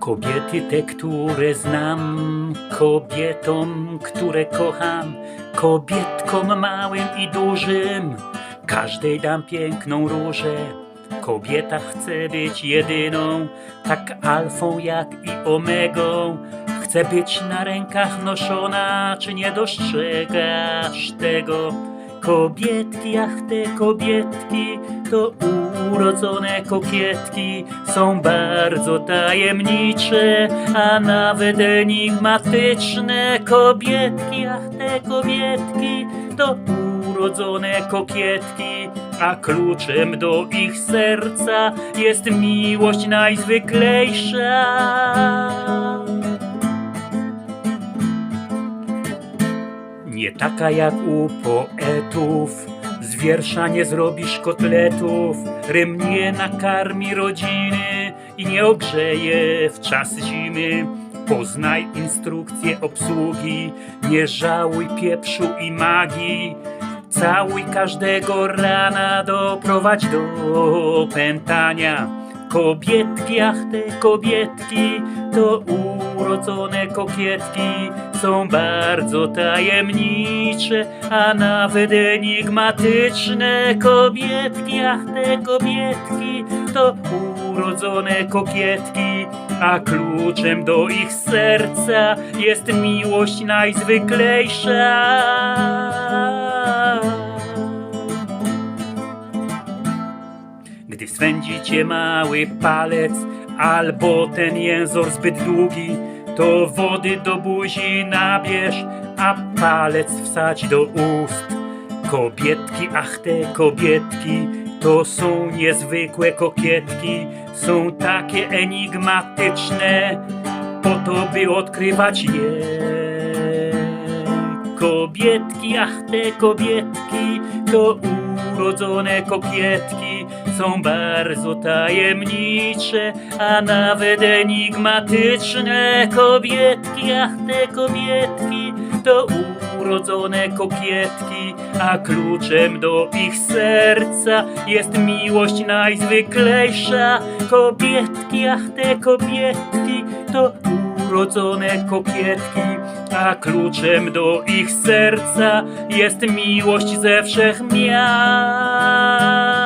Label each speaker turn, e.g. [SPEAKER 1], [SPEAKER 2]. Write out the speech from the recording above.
[SPEAKER 1] Kobiety te, które znam, kobietom, które kocham, kobietkom małym i dużym, każdej dam piękną różę. Kobieta chce być jedyną, tak alfą jak i omegą. Chce być na rękach noszona, czy nie dostrzegasz tego? Kobietki, ach te kobietki, to urodzone kokietki, są bardzo tajemnicze, a nawet enigmatyczne. Kobietki, ach te kobietki, to urodzone kokietki, a kluczem do ich serca jest miłość najzwyklejsza. Nie taka jak u poetów, z wiersza nie zrobisz kotletów, rym nie nakarmi rodziny i nie ogrzeje w czas zimy. Poznaj instrukcję obsługi, nie żałuj pieprzu i magii. Całuj każdego rana, doprowadź do pętania. Kobietki, ach te kobietki, to urodzone kokietki, są bardzo tajemnicze, a nawet enigmatyczne. Kobietki, ach te kobietki, to urodzone kokietki, a kluczem do ich serca jest miłość najzwyklejsza. Gdy swędzi mały palec albo ten jęzor zbyt długi, to wody do buzi nabierz, a palec wsadź do ust. Kobietki, ach te kobietki, to są niezwykłe kokietki, są takie enigmatyczne, po to by odkrywać je. Kobietki, ach te kobietki, to urodzone kokietki, są bardzo tajemnicze, a nawet enigmatyczne. Kobietki, ach te kobietki, to urodzone kokietki, a kluczem do ich serca jest miłość najzwyklejsza. Kobietki, ach te kobietki, to urodzone kokietki, a kluczem do ich serca jest miłość ze wszech miast.